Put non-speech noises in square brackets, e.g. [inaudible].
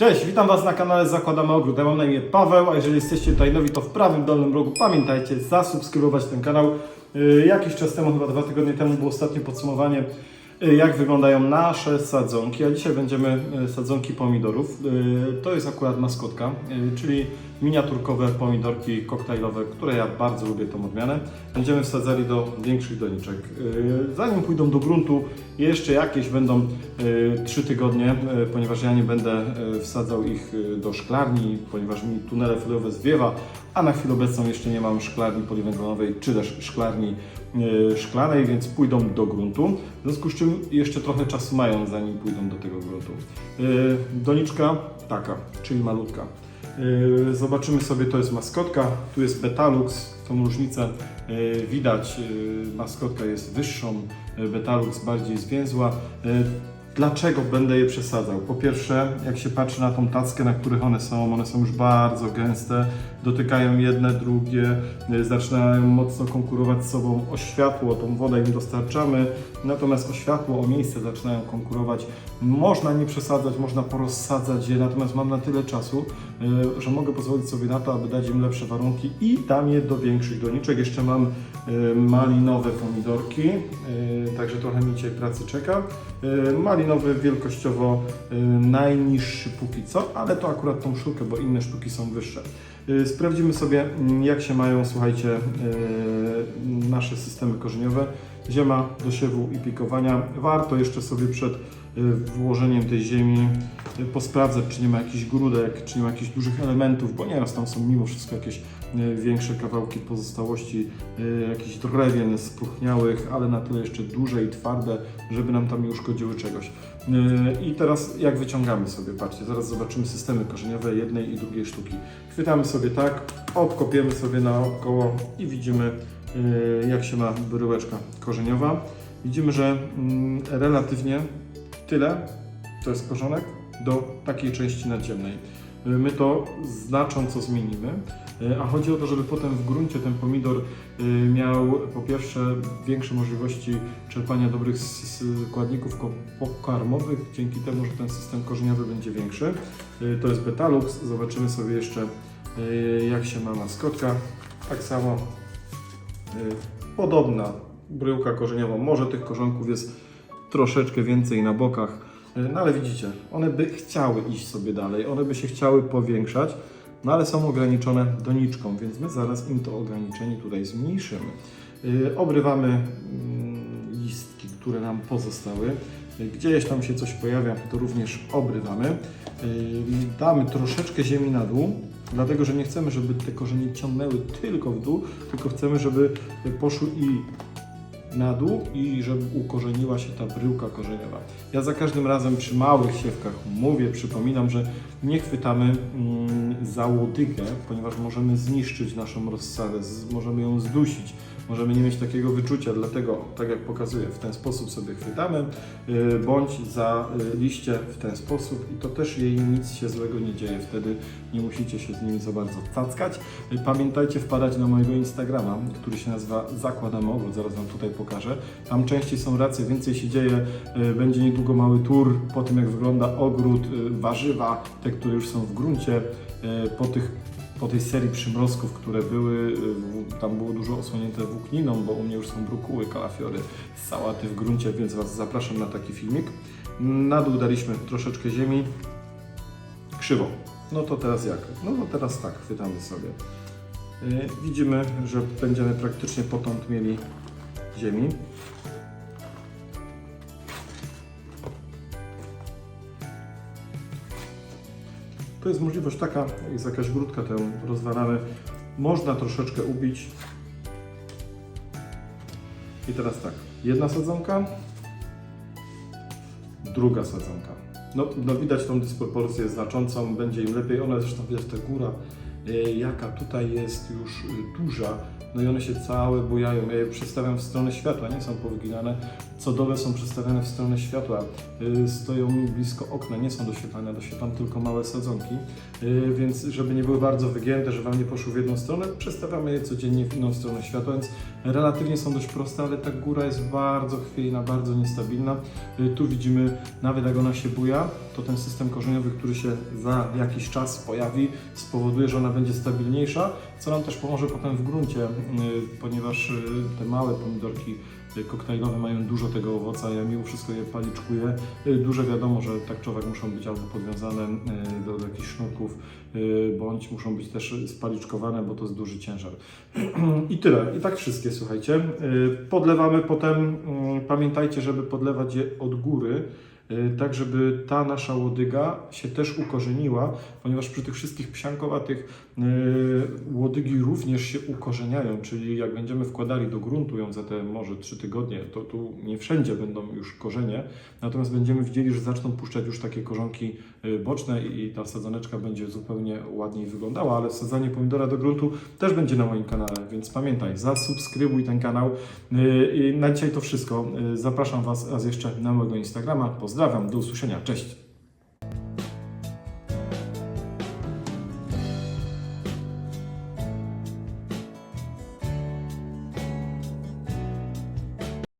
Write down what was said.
Cześć, witam Was na kanale Zakładamy Ogród. Ja mam na imię Paweł, a jeżeli jesteście tutaj nowi, to w prawym dolnym rogu pamiętajcie zasubskrybować ten kanał. Yy, Jakiś czas temu, chyba dwa tygodnie temu, było ostatnie podsumowanie, jak wyglądają nasze sadzonki. A dzisiaj będziemy yy, sadzonki pomidorów. Yy, To jest akurat maskotka, czyli miniaturkowe pomidorki koktajlowe, które ja bardzo lubię tą odmianę. Będziemy wsadzali do większych doniczek. Zanim pójdą do gruntu, jeszcze jakieś będą 3 tygodnie, ponieważ ja nie będę wsadzał ich do szklarni, ponieważ mi tunele foliowe zwiewa, a na chwilę obecną jeszcze nie mam szklarni poliwęglowej, czy też szklarni szklanej, więc pójdą do gruntu. W związku z czym jeszcze trochę czasu mają, zanim pójdą do tego gruntu. Yy, Doniczka taka, czyli malutka. Yy, Zobaczymy sobie, to jest maskotka, tu jest Betalux, tą różnicę widać, maskotka jest wyższą, Betalux bardziej zwięzła. Dlaczego będę je przesadzał? Po pierwsze, jak się patrzy na tą tackę, na których one są, one są już bardzo gęste, dotykają jedne, drugie, yy, zaczynają mocno konkurować z sobą o światło, tą wodę im dostarczamy, natomiast o światło, o miejsce zaczynają konkurować. Można nie przesadzać, można porozsadzać je, natomiast mam na tyle czasu, yy, że mogę pozwolić sobie na to, aby dać im lepsze warunki i dam je do większych doniczek. Jeszcze mam yy, malinowe pomidorki, także trochę mi dzisiaj pracy czeka. Yy, Malinowy wielkościowo yy, najniższy póki co, ale to akurat tą sztukę, bo inne sztuki są wyższe. Yy, Sprawdzimy sobie, mm, jak się mają, słuchajcie, yy, nasze systemy korzeniowe. Ziema do siewu i pikowania. Warto jeszcze sobie przed włożeniem tej ziemi posprawdzać, czy nie ma jakichś grudek, czy nie ma jakichś dużych elementów, bo nieraz tam są mimo wszystko jakieś większe kawałki pozostałości, yy, jakichś drewien spróchniałych, ale na tyle jeszcze duże i twarde, żeby nam tam nie uszkodziły czegoś. Yy, I teraz jak wyciągamy sobie, patrzcie, zaraz zobaczymy systemy korzeniowe jednej i drugiej sztuki. Chwytamy sobie tak, obkopiemy sobie naokoło i widzimy jak się ma bryłeczka korzeniowa. Widzimy, że mm, relatywnie tyle to jest korzonek do takiej części nadziemnej. Yy, My to znacząco zmienimy, yy, a chodzi o to, żeby potem w gruncie ten pomidor yy, miał po pierwsze większe możliwości czerpania dobrych składników pokarmowych, dzięki temu, że ten system korzeniowy będzie większy. To jest Betalux. Zobaczymy sobie jeszcze jak się ma maskotka. Tak samo podobna bryłka korzeniowa. Może tych korzonków jest troszeczkę więcej na bokach, no ale widzicie, one by chciały iść sobie dalej, one by się chciały powiększać, no ale są ograniczone doniczką, więc my zaraz im to ograniczenie tutaj zmniejszymy. Yy, Obrywamy mm, listki, które nam pozostały. Yy, Gdzieś tam się coś pojawia, to również obrywamy. Damy troszeczkę ziemi na dół, dlatego że nie chcemy, żeby te korzenie ciągnęły tylko w dół, tylko chcemy, żeby poszły i na dół i żeby ukorzeniła się ta bryłka korzeniowa. Ja za każdym razem przy małych siewkach mówię, przypominam, że nie chwytamy mm, za łodygę, ponieważ możemy zniszczyć naszą rozsadę, możemy ją zdusić, możemy nie mieć takiego wyczucia, dlatego, tak jak pokazuję, w ten sposób sobie chwytamy, y, bądź za y, liście w ten sposób i to też jej nic się złego nie dzieje, wtedy nie musicie się z nimi za bardzo cackać. Y, Pamiętajcie wpadać na mojego Instagrama, który się nazywa Zakładamy Ogród, zaraz Wam tutaj pokażę. Tam częściej są racje, więcej się dzieje, będzie niedługo mały tour po tym, jak wygląda ogród, warzywa, te, które już są w gruncie, po tych po tej serii przymrozków, które były, y, tam było dużo osłonięte włókniną, bo u mnie już są brukuły, kalafiory, sałaty w gruncie, więc Was zapraszam na taki filmik. Na dół daliśmy troszeczkę ziemi, krzywo. No to teraz jak? No to teraz tak, chwytamy sobie. Y, Widzimy, że będziemy praktycznie potąd mieli ziemi. To jest możliwość taka, jest jakaś grudka, to ją rozwalamy. Można troszeczkę ubić. I teraz tak, jedna sadzonka, druga sadzonka. No, no widać tą dysproporcję znaczącą, będzie im lepiej. Ona zresztą widać ta góra jaka tutaj jest już y, duża. No i one się całe bujają. Ja je przestawiam w stronę światła, nie są powyginane. Co dole są przestawione w stronę światła. Y, Stoją mi blisko okna, nie są doświetlane, doświetlam tylko małe sadzonki. Więc żeby nie były bardzo wygięte, że Wam nie poszły w jedną stronę, przestawiamy je codziennie w inną stronę światła, więc relatywnie są dość proste, ale ta góra jest bardzo chwiejna, bardzo niestabilna. Tu widzimy, nawet jak ona się buja, to ten system korzeniowy, który się za jakiś czas pojawi, spowoduje, że ona będzie stabilniejsza, co nam też pomoże potem w gruncie, y, ponieważ y, te małe pomidorki y, koktajlowe mają dużo tego owoca, ja mimo wszystko je paliczkuję. Duże wiadomo, że tak muszą być albo podwiązane do, do jakichś sznurków, bądź muszą być też spaliczkowane, bo to jest duży ciężar. [clears throat] I tyle. I tak wszystkie, słuchajcie. Podlewamy potem, pamiętajcie, żeby podlewać je od góry, tak żeby ta nasza łodyga się też ukorzeniła, ponieważ przy tych wszystkich psiankowatych y, łodygi również się ukorzeniają, czyli jak będziemy wkładali do gruntu ją za te może 3 tygodnie, to tu nie wszędzie będą już korzenie, natomiast będziemy widzieli, że zaczną puszczać już takie korzonki y, boczne i ta sadzoneczka będzie zupełnie ładniej wyglądała, ale wsadzanie pomidora do gruntu też będzie na moim kanale, więc pamiętaj, zasubskrybuj ten kanał. Y, I na dzisiaj to wszystko. Y, Zapraszam Was raz jeszcze na mojego Instagrama. Pozdrawiam, do usłyszenia, cześć!